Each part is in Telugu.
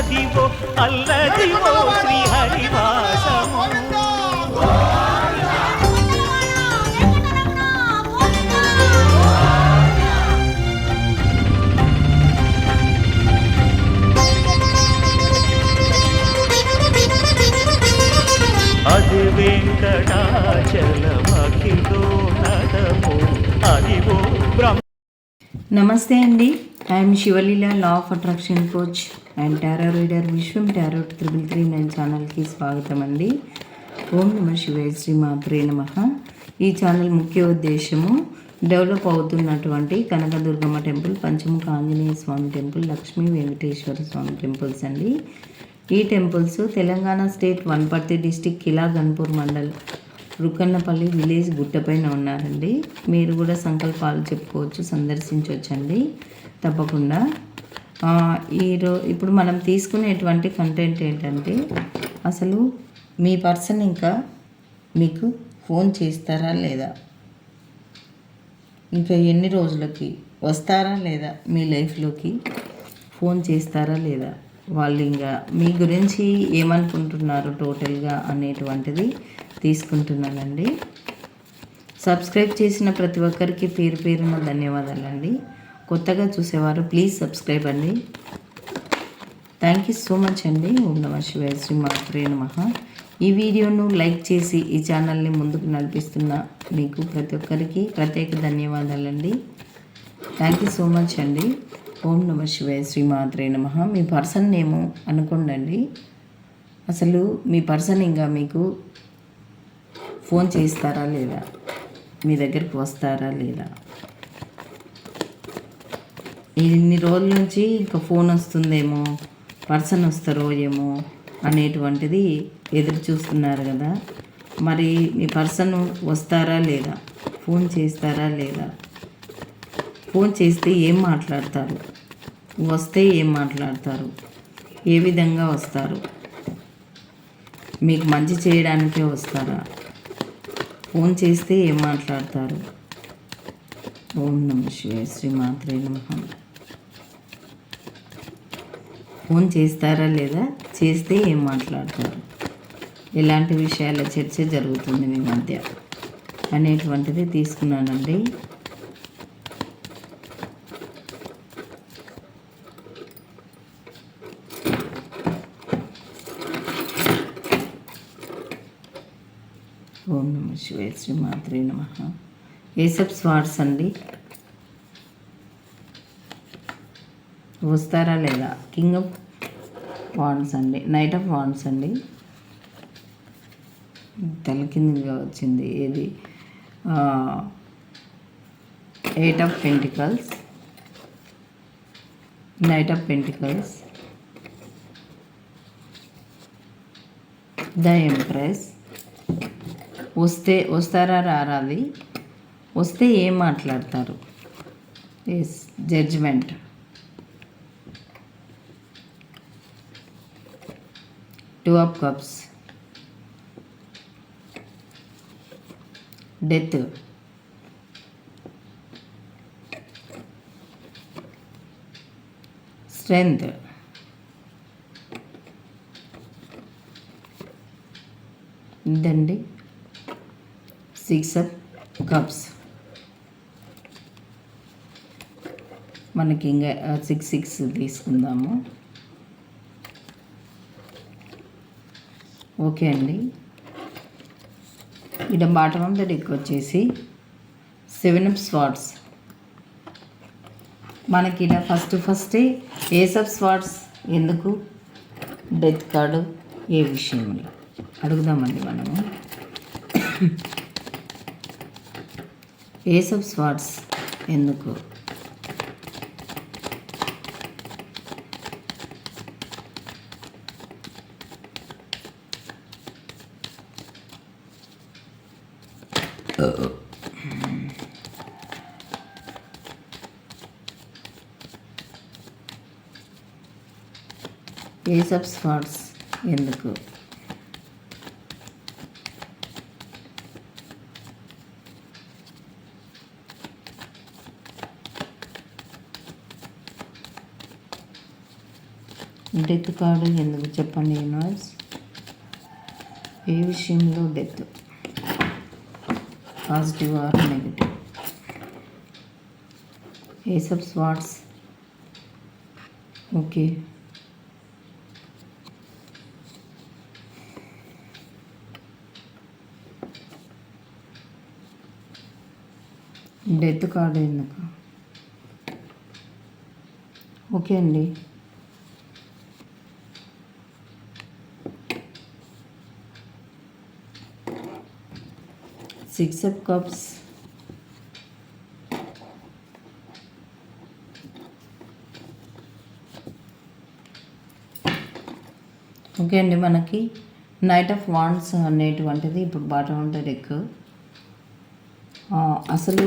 అదివో అల్లదివో శ్రీహరివాసము అది వెంకటాచలమఖిలో నదము అదివో బ్రహ్మ నమస్తే అండి. I'm Sivaleela law of attraction coach. And tarot reader Vishwam tarot triple three nine ఛానల్కి స్వాగతం అండి ఓం నమ శివాయ శ్రీ మాత్రే నమ. ఈ ఛానల్ ముఖ్య ఉద్దేశము డెవలప్ అవుతున్నటువంటి Kanakadurgamma temple Panchamukha Anjaneya Swamy temple Lakshmi Venkateswara Swamy temples అండి. ఈ temples Telangana state Wanaparthy district Kila Ganpur mandal Rukannapalli village గుట్టపైన ఉన్నారండి. మీరు కూడా సంకల్పాలు చెప్పుకోవచ్చు సందర్శించవచ్చండి తప్పకుండా. ఈరో ఇప్పుడు మనం తీసుకునేటువంటి కంటెంట్ ఏంటంటే అసలు మీ పర్సన్ ఇంకా మీకు ఫోన్ చేస్తారా లేదా? ఇంకా ఎన్ని రోజులకి వస్తారా లేదా మీ లైఫ్లోకి ఫోన్ చేస్తారా లేదా? వాళ్ళు ఇంకా మీ గురించి ఏమనుకుంటున్నారు టోటల్గా అనేటువంటిది తీసుకుంటున్నానండి. సబ్స్క్రైబ్ చేసిన ప్రతి ఒక్కరికి పేరు పేరున ధన్యవాదాలండి. కొత్తగా చూసేవారు ప్లీజ్ సబ్స్క్రైబ్ అండి. థ్యాంక్ యూ సో మచ్ అండి. ఓం నమ శివాయ శ్రీ మాత్రే నమ. ఈ వీడియోను లైక్ చేసి ఈ ఛానల్ని ముందుకు నడిపిస్తున్న మీకు ప్రతి ఒక్కరికి ప్రత్యేక ధన్యవాదాలండి. థ్యాంక్ యూ సో మచ్ అండి. ఓం నమ శివాయ శ్రీ మాత్రే నమ. మీ పర్సన్ నేము అనుకోండి అసలు మీ పర్సన్ ఇంకా మీకు ఫోన్ చేస్తారా లేదా? మీ దగ్గరికి వస్తారా లేదా? ఇన్ని రోజుల నుంచి ఇంకా ఫోన్ వస్తుందేమో పర్సన్ వస్తారో ఏమో అనేటువంటిది ఎదురు చూస్తున్నారు కదా. మరి మీ పర్సన్ వస్తారా లేదా? ఫోన్ చేస్తారా లేదా? ఫోన్ చేస్తే ఏం మాట్లాడతారు? వస్తే ఏం మాట్లాడతారు? ఏ విధంగా వస్తారు? మీకు మంచి చేయడానికే వస్తారా? ఫోన్ చేస్తే ఏం మాట్లాడతారు? ఓం నమ శివాయ శ్రీ మాత్రే నమః. ఫోన్ చేస్తారా లేదా? చేస్తే ఏం మాట్లాడతారు? ఎలాంటి విషయాల చర్చ జరుగుతుంది మీ మధ్య? అనేటువంటిది తీసుకున్నానండి. ఓం నమ శివాయ శ్రీ మాత్రే నమ. ఏసప్ స్వాట్స్ అండి. వస్తారా లేదా? కింగ్ ఆఫ్ వాండ్స్ అండి. నైట్ ఆఫ్ వాండ్స్ అండి. తలకిందిగా వచ్చింది ఏది? Eight of pentacles knight of pentacles the empress వస్తే వస్తారా రారా అది? వస్తే ఏం మాట్లాడతారు? Yes judgement two of cups death strength ఇదండి సిక్స్ ఆఫ్ కప్స్ మనకి ఇంకా సిక్స్ సిక్స్ తీసుకుందాము. ఓకే అండి. ఇక్కడ బాటమ్ ఆఫ్ ద డెక్ వచ్చేసి సెవెన్ ఆఫ్ స్వాట్స్. మనకి ఇలా ఫస్ట్ ఫస్టే ఏస్ ఆఫ్ స్వాట్స్ ఎందుకు? డెత్ కార్డు ఏ విషయంలో? అడుగుదామండి మనము. ఏస్ ఆఫ్ స్వాట్స్ ఎందుకు? ఏసప్స్ స్పాట్స్ ఎందుకు? డెత్ కార్డు ఎందుకు చెప్పండి యూనివర్స్? ఏ విషయంలో death? Positive or negative? Ace of swords okay. Death card ఎందుకు? ఓకే అండి. Six of cups. ఓకే అండి మనకి నైట్ ఆఫ్ వాండ్స్ అనేటువంటిది ఇప్పుడు బాటం ఉంటుంది డెక్ అసలు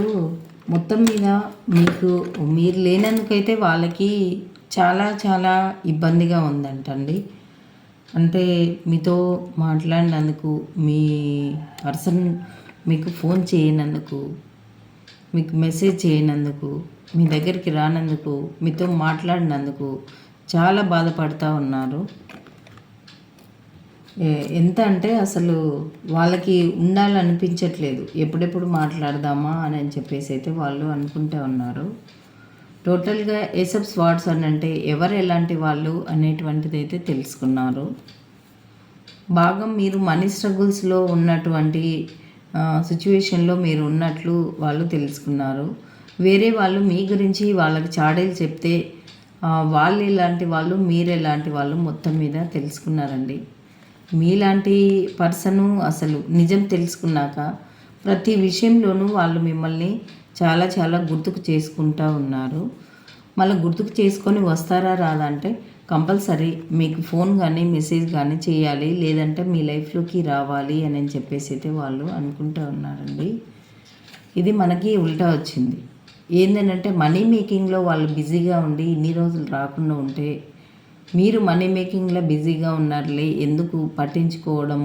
మొత్తం మీద మీకు మీరు లేనందుకైతే వాళ్ళకి చాలా చాలా ఇబ్బందిగా ఉందంటండి. అంటే మీతో మాట్లాడినందుకు మీ పర్సన్ మీకు ఫోన్ చేయనందుకు మీకు మెసేజ్ చేయనందుకు మీ దగ్గరికి రానందుకు మీతో మాట్లాడినందుకు చాలా బాధపడుతూ ఉన్నారు. ఎంత అంటే అసలు వాళ్ళకి ఉండాలనిపించట్లేదు. ఎప్పుడెప్పుడు మాట్లాడదామా అని అని చెప్పేసి అయితే వాళ్ళు అనుకుంటూ ఉన్నారు. టోటల్గా ఏసప్ స్వాట్స్ అని అంటే ఎవరు ఎలాంటి వాళ్ళు అనేటువంటిది అయితే తెలుసుకున్నారు. బాగా మీరు మనీ స్ట్రగుల్స్లో ఉన్నటువంటి సిచ్యువేషన్లో మీరు ఉన్నట్లు వాళ్ళు తెలుసుకున్నారు. వేరే వాళ్ళు మీ గురించి వాళ్ళకి చాడీలు చెప్తే వాళ్ళు ఎలాంటి వాళ్ళు మీరు ఎలాంటి వాళ్ళు మొత్తం మీద తెలుసుకున్నారండి. మీలాంటి పర్సను అసలు నిజం తెలుసుకున్నాక ప్రతి విషయంలోనూ వాళ్ళు మిమ్మల్ని చాలా చాలా గుర్తుకు చేసుకుంటూ ఉన్నారు. మళ్ళీ గుర్తుకు చేసుకొని వస్తారా రాదా అంటే కంపల్సరీ మీకు ఫోన్ కానీ మెసేజ్ కానీ చేయాలి. లేదంటే మీ లైఫ్లోకి రావాలి అని అని చెప్పేసి అయితే వాళ్ళు అనుకుంటూ ఉన్నారండి. ఇది మనకి ఉల్టా వచ్చింది. ఏంటంటే మనీ మేకింగ్లో వాళ్ళు బిజీగా ఉండి ఇన్ని రోజులు రాకుండా ఉంటే మీరు మనీ మేకింగ్లో బిజీగా ఉన్నారులే ఎందుకు పట్టించుకోవడం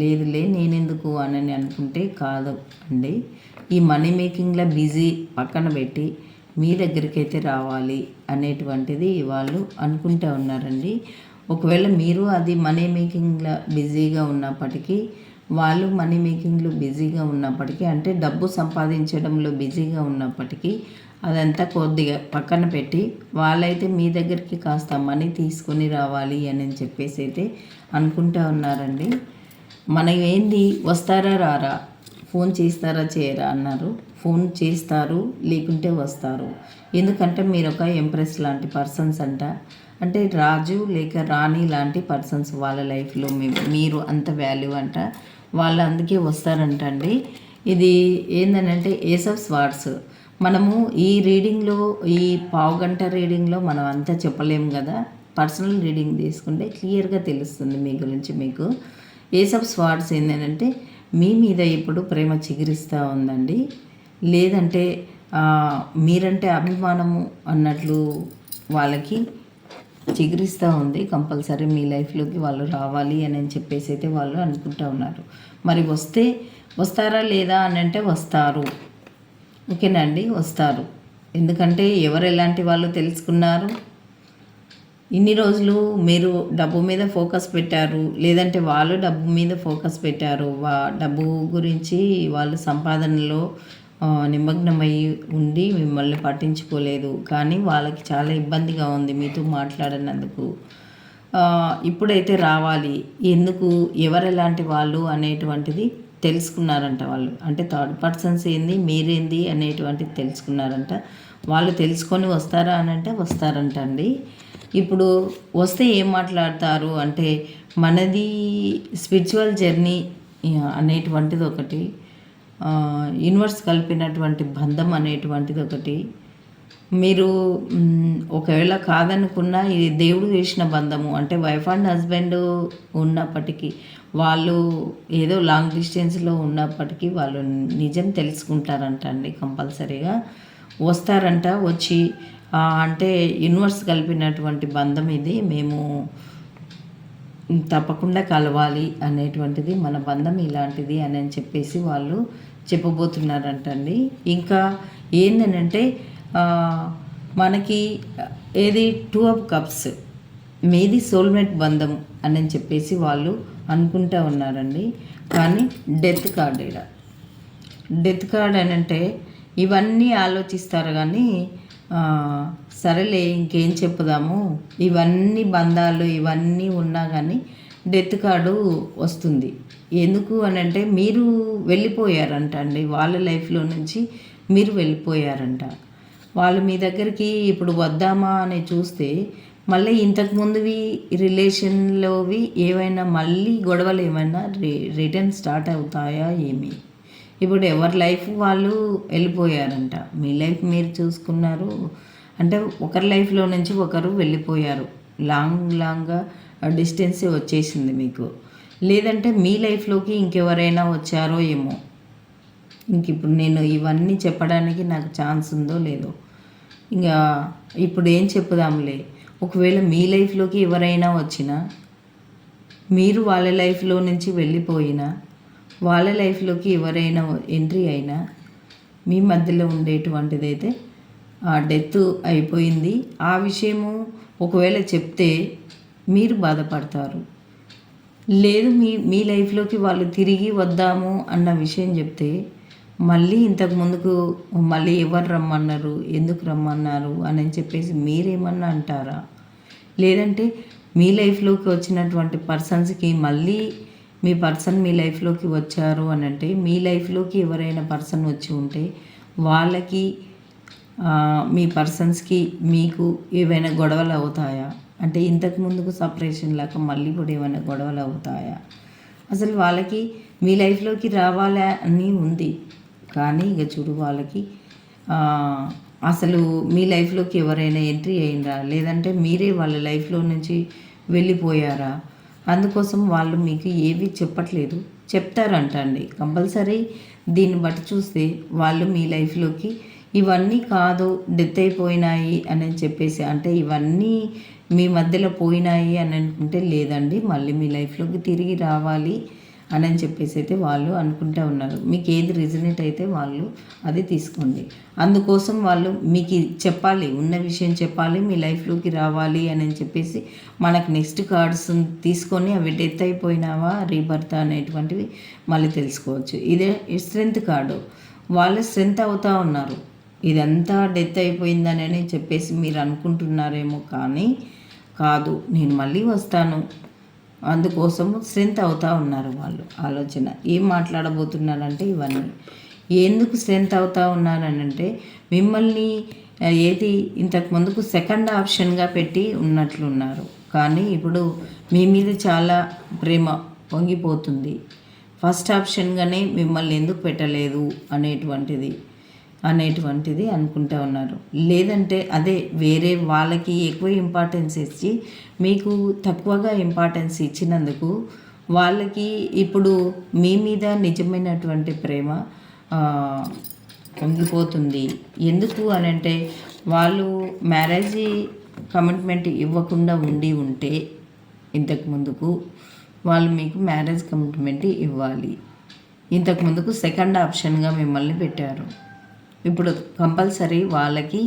లేదులే నేనెందుకు అని అనుకుంటే కాదు అండి. ఈ మనీ మేకింగ్లో బిజీ పక్కన పెట్టి మీ దగ్గరికి అయితే రావాలి అనేటువంటిది వాళ్ళు అనుకుంటూ ఉన్నారండి. ఒకవేళ మీరు అది మనీ మేకింగ్లో బిజీగా ఉన్నప్పటికీ వాళ్ళు మనీ మేకింగ్లో బిజీగా ఉన్నప్పటికీ అంటే డబ్బు సంపాదించడంలో బిజీగా ఉన్నప్పటికీ అదంతా కొద్దిగా పక్కన పెట్టి వాళ్ళైతే మీ దగ్గరికి కాస్త మనీ తీసుకొని రావాలి అని చెప్పేసి అయితే అనుకుంటా ఉన్నారండి. మన ఏంది? వస్తారా రారా? ఫోన్ చేస్తారా చేయరా అన్నారు. ఫోన్ చేస్తారు లేకుంటే వస్తారు. ఎందుకంటే మీరు ఒక ఎంప్రెస్ లాంటి పర్సన్స్ అంట. అంటే రాజు లేక రాణి లాంటి పర్సన్స్ వాళ్ళ లైఫ్లో మీరు అంత వాల్యూ అంట. వాళ్ళు అందుకే వస్తారంట అండి ఇది ఏంటంటే ఏస్ ఆఫ్ మనము ఈ రీడింగ్లో ఈ పావు గంట రీడింగ్లో మనం అంతా చెప్పలేము కదా. పర్సనల్ రీడింగ్ తీసుకుంటే క్లియర్గా తెలుస్తుంది మీ గురించి మీకు. ఏస్ ఆఫ్ స్వార్డ్స్ ఏంటంటే మీ మీద ఇప్పుడు ప్రేమ చిగురిస్తూ ఉందండి. లేదంటే మీరంటే అభిమానము అన్నట్లు వాళ్ళకి చిగురిస్తూ ఉంది. కంపల్సరీ మీ లైఫ్లోకి వాళ్ళు రావాలి అని అని చెప్పేసి అయితే వాళ్ళు అనుకుంటూ ఉన్నారు. మరి వస్తే వస్తారా లేదా అని అంటే వస్తారు. ఓకేనండి వస్తారు. ఎందుకంటే ఎవరు ఎలాంటి వాళ్ళు తెలుసుకున్నారు? ఇన్ని రోజులు మీరు డబ్బు మీద ఫోకస్ పెట్టారు. లేదంటే వాళ్ళు డబ్బు మీద ఫోకస్ పెట్టారు. వా డబ్బు గురించి వాళ్ళు సంపాదనలో నిమగ్నమై ఉండి మిమ్మల్ని పట్టించుకోలేదు. కానీ వాళ్ళకి చాలా ఇబ్బందిగా ఉంది మీతో మాట్లాడినందుకు. ఇప్పుడైతే రావాలి. ఎందుకు? ఎవరు ఎలాంటి వాళ్ళు అనేటువంటిది తెలుసుకున్నారంట వాళ్ళు. అంటే థర్డ్ పర్సన్స్ ఏంది మీరేంది అనేటువంటిది తెలుసుకున్నారంట. వాళ్ళు తెలుసుకొని వస్తారా అని అంటే వస్తారంట అండి ఇప్పుడు వస్తే ఏం మాట్లాడతారు అంటే మనది స్పిరిచువల్ జర్నీ అనేటువంటిది ఒకటి యూనివర్స్ కలిపినటువంటి బంధం అనేటువంటిది ఒకటి. మీరు ఒకవేళ కాదనుకున్నా ఇది దేవుడు చేసిన బంధము. అంటే వైఫ్ అండ్ హస్బెండ్ ఉన్నప్పటికీ వాళ్ళు ఏదో లాంగ్ డిస్టెన్స్లో ఉన్నప్పటికీ వాళ్ళు నిజం తెలుసుకుంటారంట అండి కంపల్సరీగా. వస్తారంట వచ్చి అంటే యూనివర్స్ కలిపినటువంటి బంధం ఇది. మేము తప్పకుండా కలవాలి అనేటువంటిది మన బంధం ఇలాంటిది అని అని చెప్పేసి వాళ్ళు చెప్పబోతున్నారంటండి ఇంకా ఏంటనంటే మనకి ఏది టూ ఆఫ్ కప్స్ మీది సోల్మేట్ బంధం అని చెప్పేసి వాళ్ళు అనుకుంటా ఉన్నారండి. కానీ డెత్ కార్డ్ ఇక్కడ డెత్ కార్డ్ అని అంటే ఇవన్నీ ఆలోచిస్తారు కానీ సరేలే ఇంకేం చెప్పుదాము? ఇవన్నీ బంధాలు ఇవన్నీ ఉన్నా కానీ డెత్ కార్డు వస్తుంది. ఎందుకు అని అంటే మీరు వెళ్ళిపోయారంట అండి. వాళ్ళ లైఫ్లో నుంచి మీరు వెళ్ళిపోయారంట. వాళ్ళు మీ దగ్గరికి ఇప్పుడు వద్దామా అని చూస్తే మళ్ళీ ఇంతకు ముందువి రిలేషన్లోవి ఏవైనా మళ్ళీ గొడవలు ఏమైనా రి రిటర్న్ స్టార్ట్ అవుతాయా ఏమి? ఇప్పుడు ఎవరి లైఫ్ వాళ్ళు వెళ్ళిపోయారంట. మీ లైఫ్ మీరు చూసుకున్నారు. అంటే ఒకరి లైఫ్లో నుంచి ఒకరు వెళ్ళిపోయారు. లాంగ్ లాంగ్గా డిస్టెన్స్ వచ్చేసింది మీకు. లేదంటే మీ లైఫ్లోకి ఇంకెవరైనా వచ్చారో ఏమో? ఇంక ఇప్పుడు నేను ఇవన్నీ చెప్పడానికి నాకు ఛాన్స్ ఉందో లేదో? ఇంకా ఇప్పుడు ఏం చెప్పుదాంలే? ఒకవేళ మీ లైఫ్లోకి ఎవరైనా వచ్చినా మీరు వాళ్ళ లైఫ్లో నుంచి వెళ్ళిపోయినా వాళ్ళ లైఫ్లోకి ఎవరైనా ఎంట్రీ అయినా మీ మధ్యలో ఉండేటువంటిది అయితే ఆ డెత్ అయిపోయింది. ఆ విషయము ఒకవేళ చెప్తే మీరు బాధపడతారు. లేదు మీ మీ లైఫ్లోకి వాళ్ళు తిరిగి వద్దాము అన్న విషయం చెప్తే మళ్ళీ ఇంతకు ముందుకు మళ్ళీ ఎవరు రమ్మన్నారు? ఎందుకు రమ్మన్నారు? అని చెప్పేసి మీరేమన్నా అంటారా? లేదంటే మీ లైఫ్లోకి వచ్చినటువంటి పర్సన్స్కి మళ్ళీ మీ పర్సన్ మీ లైఫ్లోకి వచ్చారు అని అంటే మీ లైఫ్లోకి ఎవరైనా పర్సన్ వచ్చి ఉంటే వాళ్ళకి మీ పర్సన్స్కి మీకు ఏవైనా గొడవలు అవుతాయా? అంటే ఇంతకు ముందుకు సపరేషన్ లాగా మళ్ళీ కూడా ఏమైనా గొడవలు అవుతాయా? అసలు వాళ్ళకి మీ లైఫ్లోకి రావాలా అని ఉంది. కానీ ఇక చూడు వాళ్ళకి అసలు మీ లైఫ్లోకి ఎవరైనా ఎంట్రీ అయిందా? లేదంటే మీరే వాళ్ళ లైఫ్లో నుంచి వెళ్ళిపోయారా? అందుకోసం వాళ్ళు మీకు ఏవి చెప్పట్లేదు. చెప్తారంటండి. కంపల్సరీ దీన్ని బట్టి చూస్తే వాళ్ళు మీ లైఫ్లోకి ఇవన్నీ కాదు డెత్ అయిపోయినాయి అని చెప్పేసి అంటే ఇవన్నీ మీ మధ్యలో పోయినాయి అని అనుకుంటే లేదండి. మళ్ళీ మీ లైఫ్లోకి తిరిగి రావాలి. అని అని చెప్పేసి అయితే వాళ్ళు అనుకుంటా ఉన్నారు. మీకు ఏది రిజనేట్ అయితే వాళ్ళు అది తీసుకోండి. అందుకోసం వాళ్ళు మీకు చెప్పాలి ఉన్న విషయం చెప్పాలి మీ లైఫ్లోకి రావాలి అని అని చెప్పేసి మనకు నెక్స్ట్ కార్డ్స్ తీసుకొని అవి డెత్ అయిపోయినావా రీబర్త్ అనేటువంటివి మళ్ళీ తెలుసుకోవచ్చు. ఇదే స్ట్రెంత్ కార్డు వాళ్ళు స్ట్రెంత్ అవుతూ ఉన్నారు. ఇదంతా డెత్ అయిపోయిందని చెప్పేసి మీరు అనుకుంటున్నారేమో కానీ కాదు. నేను మళ్ళీ వస్తాను. అందుకోసం స్ట్రెంత్ అవుతూ ఉన్నారు వాళ్ళు. ఆలోచన. ఏం మాట్లాడబోతున్నారంటే ఇవన్నీ. ఎందుకు స్ట్రెంత్ అవుతూ ఉన్నారనంటే మిమ్మల్ని ఏది ఇంతకు ముందుకు సెకండ్ ఆప్షన్గా పెట్టి ఉన్నట్లున్నారు. కానీ ఇప్పుడు మీ మీద చాలా ప్రేమ పొంగిపోతుంది. ఫస్ట్ ఆప్షన్గానే మిమ్మల్ని ఎందుకు పెట్టలేదు అనేటువంటిది. అనేటువంటిది అనుకుంటా ఉన్నారు. లేదంటే అదే వేరే వాళ్ళకి ఎక్కువ ఇంపార్టెన్స్ ఇచ్చి మీకు తక్కువగా ఇంపార్టెన్స్ ఇచ్చినందుకు వాళ్ళకి ఇప్పుడు మీ మీద నిజమైనటువంటి ప్రేమ ఆ, పొంగిపోతుంది. ఎందుకు అని అంటే వాళ్ళు మ్యారేజ్ కమిట్మెంట్ ఇవ్వకుండా ఉండి ఉంటే ఇంతకు ముందుకు వాళ్ళు మీకు మ్యారేజ్ కమిట్మెంట్ ఇవ్వాలి. ఇంతకు ముందుకు సెకండ్ ఆప్షన్గా మిమ్మల్ని పెట్టారు. ఇప్పుడు కంపల్సరీ వాళ్ళకి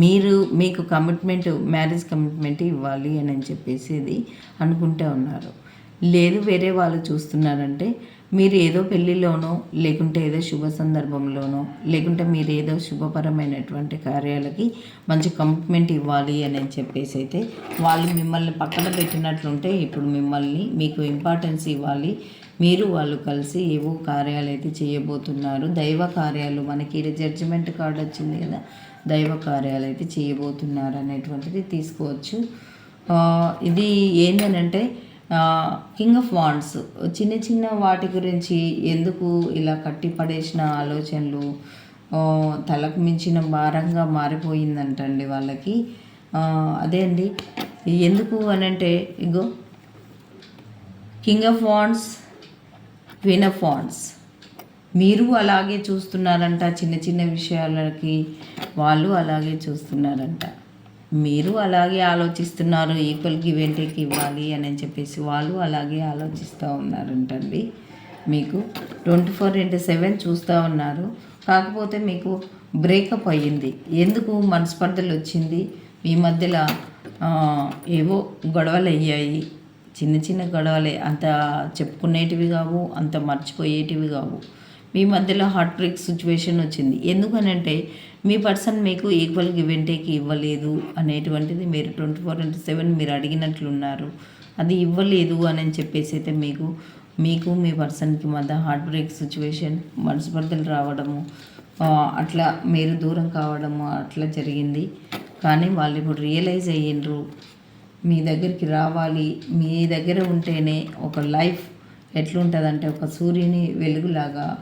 మీరు మీకు కమిట్మెంట్ మ్యారేజ్ కమిట్మెంట్ ఇవ్వాలి అని చెప్పేసి ఇది అనుకుంటూ ఉన్నారు. లేదు వేరే వాళ్ళు చూస్తున్నారంటే మీరు ఏదో పెళ్ళిలోనో లేకుంటే ఏదో శుభ సందర్భంలోనో లేకుంటే మీరు ఏదో శుభపరమైనటువంటి కార్యాలకి మంచి కమిట్మెంట్ ఇవ్వాలి అని అని చెప్పేసి అయితే వాళ్ళు మిమ్మల్ని పక్కన పెట్టినట్లుంటే ఇప్పుడు మిమ్మల్ని మీకు ఇంపార్టెన్స్ ఇవ్వాలి మీరు వాళ్ళు కలిసి ఏవో కార్యాలు అయితే చేయబోతున్నారు. దైవ కార్యాలు మనకి జడ్జిమెంట్ కార్డు వచ్చింది కదా దైవ కార్యాలు అయితే చేయబోతున్నారు అనేటువంటిది తీసుకోవచ్చు. ఇది ఏంటంటే కింగ్ ఆఫ్ వాండ్స్ చిన్న చిన్న వాటి గురించి ఎందుకు ఇలా కట్టి పడేసిన ఆలోచనలు తలకు మించిన భారంగా మారిపోయిందంటండి వాళ్ళకి. అదే అండి ఎందుకు అని అంటే ego king of wands queen మీరు అలాగే చూస్తున్నారంట చిన్న చిన్న విషయాలకి వాళ్ళు అలాగే చూస్తున్నారంట. మీరు అలాగే ఆలోచిస్తున్నారు ఈక్వల్ గివ్ అండ్ టేక్ ఇవ్వాలి అని చెప్పేసి వాళ్ళు అలాగే ఆలోచిస్తూ ఉన్నారంటండి. మీకు ట్వంటీ ఫోర్ ఇంటూ సెవెన్ చూస్తూ ఉన్నారు. కాకపోతే మీకు బ్రేకప్ అయ్యింది. ఎందుకు మనస్పర్ధలు వచ్చింది మీ మధ్యలో ఏవో గొడవలు అయ్యాయి చిన్న చిన్న గొడవలే. అంత చెప్పుకునేటివి కావు అంత మర్చిపోయేటివి కావు. మీ మధ్యలో హార్ట్ బ్రేక్ సిచ్యువేషన్ వచ్చింది. ఎందుకనంటే మీ పర్సన్ మీకు ఈక్వల్ గివ్ అండ్ టేక్ ఇవ్వలేదు అనేటువంటిది మీరు ట్వంటీ ఫోర్ ఇంటూ సెవెన్ మీరు అడిగినట్లున్నారు. అది ఇవ్వలేదు అని చెప్పేసి అయితే మీకు మీకు మీ పర్సన్కి మధ్య హార్ట్ బ్రేక్ సిచ్యువేషన్ మనస్పర్ధలు రావడము అట్లా మీరు దూరం కావడము అట్లా జరిగింది. కానీ వాళ్ళు ఇప్పుడు రియలైజ్ అయ్యిండ్రు. మీ దగ్గరికి రావాలి. మీ దగ్గర ఉంటేనే ఒక లైఫ్ ఎట్లుంటుందంటే ఒక సూర్యుని వెలుగులాగా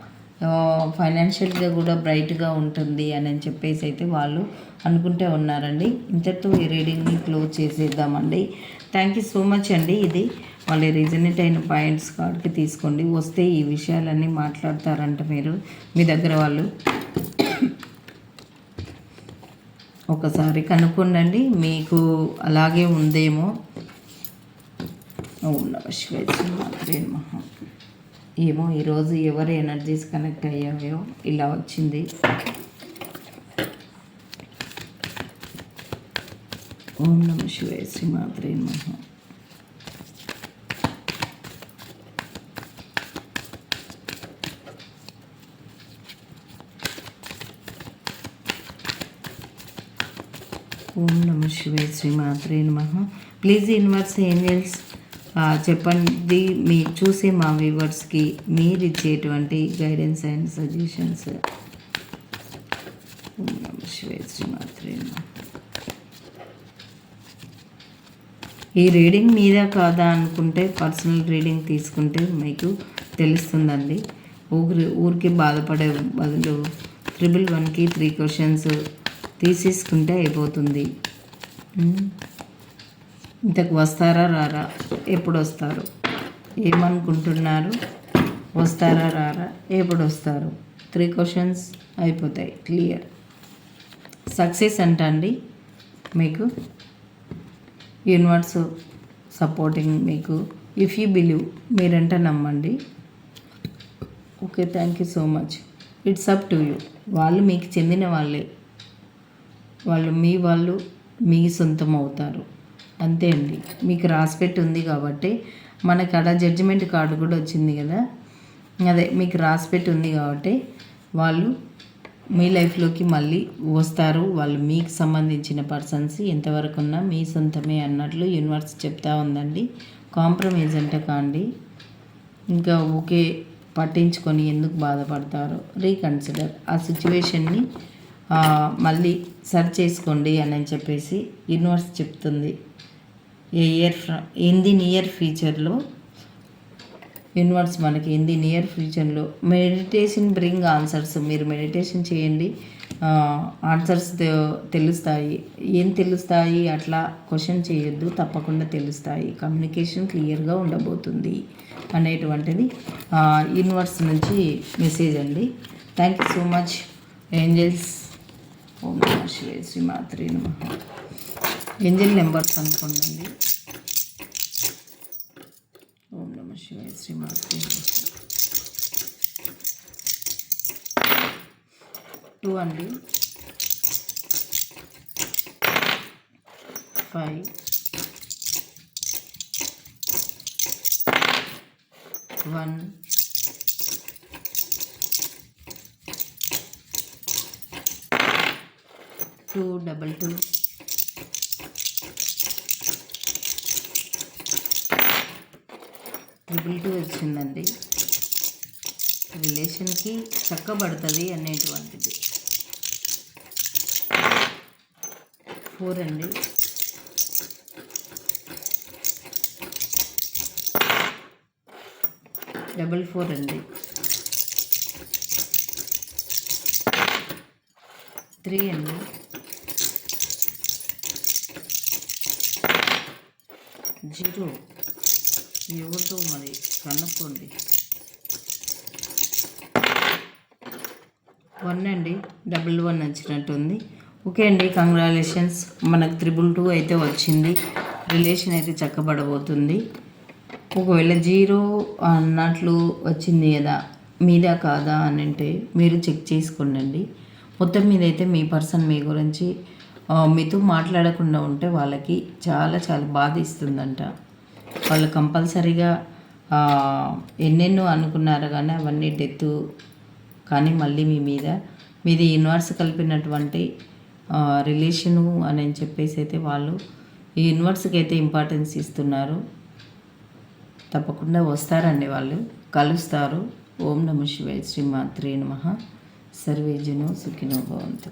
ఫైనాన్షియల్గా కూడా బ్రైట్గా ఉంటుంది అని అని చెప్పేసి అయితే వాళ్ళు అనుకుంటే ఉన్నారండి. ఇంతటితో ఈ రీడింగ్ని క్లోజ్ చేసేద్దామండి. థ్యాంక్ యూ సో మచ్ అండి. ఇది వాళ్ళ రీజనేట్ అయిన పాయింట్స్ కార్డ్కి తీసుకోండి. వస్తే ఈ విషయాలన్నీ మాట్లాడతారంట మీరు. మీ దగ్గర వాళ్ళు. ఒకసారి కనుక్కోండి మీకు అలాగే ఉందేమో. ఓం నమ శివాయ శ్రీమాత్రే ఏమో ఈరోజు ఎవరు ఎనర్జీస్ కనెక్ట్ అయ్యాయో ఇలా వచ్చింది. ఓం నమ శివాయ శ్రీమాత్రే మహా ఓం నమ శివే శ్రీమాత్రే నమ. ప్లీజ్ యూనివర్స్ ఏంజల్స్ చెప్పండి మీరు చూసే మా వ్యూవర్స్కి మీరు ఇచ్చేటువంటి గైడెన్స్ అండ్ సజెషన్స్ ఓం నమ శ్రీమాత్రే ఈ రీడింగ్ మీద కాదా అనుకుంటే పర్సనల్ రీడింగ్ తీసుకుంటే మీకు తెలుస్తుందండి. ఊరి ఊరికి బాధపడే బదులు ట్రిపుల్ వన్కి త్రీ క్వశ్చన్స్ తీసేసుకుంటే అయిపోతుంది. ఇంతకు వస్తారా రారా? ఎప్పుడు వస్తారు ఏమనుకుంటున్నారు? వస్తారా రారా? ఎప్పుడు వస్తారు త్రీ క్వశ్చన్స్ అయిపోతాయి. క్లియర్ సక్సెస్ అంటండి మీకు. యూనివర్స్ సపోర్టింగ్ మీకు. ఇఫ్ యూ బిలీవ్ మీరంటే నమ్మండి. Okay thank you so much it's up to you వాళ్ళు మీకు చెందిన వాళ్ళే. వాళ్ళు మీ వాళ్ళు మీ సొంతం అవుతారు. అంతే అండి. మీకు రాసిపెట్టి ఉంది కాబట్టి మనకు అక్కడ జడ్జిమెంట్ కార్డు కూడా వచ్చింది కదా. అదే మీకు రాసిపెట్టి ఉంది కాబట్టి వాళ్ళు మీ లైఫ్లోకి మళ్ళీ వస్తారు. వాళ్ళు మీకు సంబంధించిన పర్సన్స్ ఎంతవరకు ఉన్నా మీ సొంతమే అన్నట్లు యూనివర్స్ చెప్తా ఉందండి. కాంప్రమైజ్ అంటే కాండి. ఇంకా ఓకే పట్టించుకొని ఎందుకు బాధపడతారో రీకన్సిడర్ ఆ సిచ్యువేషన్ని మళ్ళీ సరి చేసుకోండి అని చెప్పేసి యూనివర్స్ చెప్తుంది. A year in the near ఫ్యూచర్లో యూనివర్స్ మనకి ఇన్ ది నియర్ ఫ్యూచర్లో మెడిటేషన్ బ్రింగ్ ఆన్సర్స్ మీరు మెడిటేషన్ చేయండి. ఆన్సర్స్ తెలుస్తాయి. ఏం తెలుస్తాయి? అట్లా క్వశ్చన్ చేయొద్దు తప్పకుండా తెలుస్తాయి. కమ్యూనికేషన్ క్లియర్గా ఉండబోతుంది అనేటువంటిది యూనివర్స్ నుంచి మెసేజ్ అండి. Thank you so much angels. ఓం నమ శ్రీ శ్రీమాత్రి నమ. ఎంజిన్ నెంబర్స్ అనుకోండి ఓం నమ శివాయ శ్రీమాత్రి టూ అండి. Five. One. Two double two. Triple two వచ్చిందండి. రిలేషన్కి చక్కబడుతుంది అనేటువంటిది. ఫోర్ అండి. డబల్ ఫోర్ అండి. త్రీ అండి. జీరో ఎవరితో మరి కనుక్కోండి. వన్ అండి డబుల్ వన్ వచ్చినట్టుంది ఓకే అండి కంగ్రాచులేషన్స్ మనకు త్రిబుల్ టూ అయితే వచ్చింది. రిలేషన్ అయితే చక్కబడబోతుంది. ఒకవేళ జీరో అన్నట్లు వచ్చింది కదా మీదా కాదా అని అంటే మీరు చెక్ చేసుకోండి మొత్తం మీద అయితే మీ పర్సన్ మీ గురించి మీతో మాట్లాడకుండా ఉంటే వాళ్ళకి చాలా చాలా బాధ ఇస్తుందంట వాళ్ళు కంపల్సరీగా ఎన్నెన్నో అనుకున్నారు కానీ అవన్నీ డెత్ కానీ మళ్ళీ మీ మీద మీది యూనివర్స్ కలిపినటువంటి రిలేషను అని చెప్పేసి అయితే వాళ్ళు ఈ యూనివర్స్కి అయితే ఇంపార్టెన్స్ ఇస్తున్నారు. తప్పకుండా వస్తారండి వాళ్ళు. కలుస్తారు. ఓం నమ శివాయ. శ్రీమాత్రే నమ. సర్వేజను సుఖినో భవంతు.